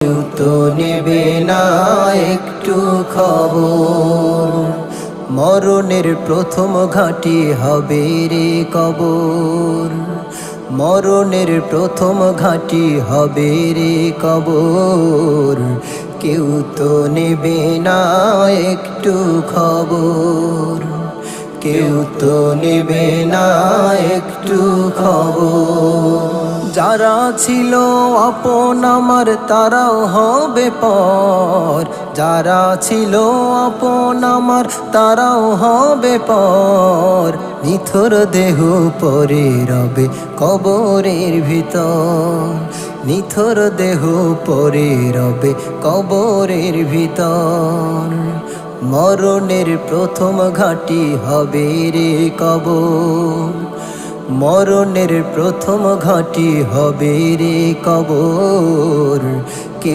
কেউ তো নেবে না একটু খবর। মরণের প্রথম ঘাটি হবে রে কবর। মরণের প্রথম ঘাটি হবে রে কবর। কেউ তো নেবে না একটু খবর। কেউ তো নেবে না একটু খবর। যারা ছিল আপন আমার, তারাও হবে পর। যারা ছিল আপন আমার, তারাও হবে পর। নিথর দেহ পরে রবে কবরের ভিতর। নিথর দেহ পরে রবে কবরের ভিতর। মরণের প্রথম ঘাটি হবে রে কবর। মরণের প্রথম ঘাটি হবে রে কবর।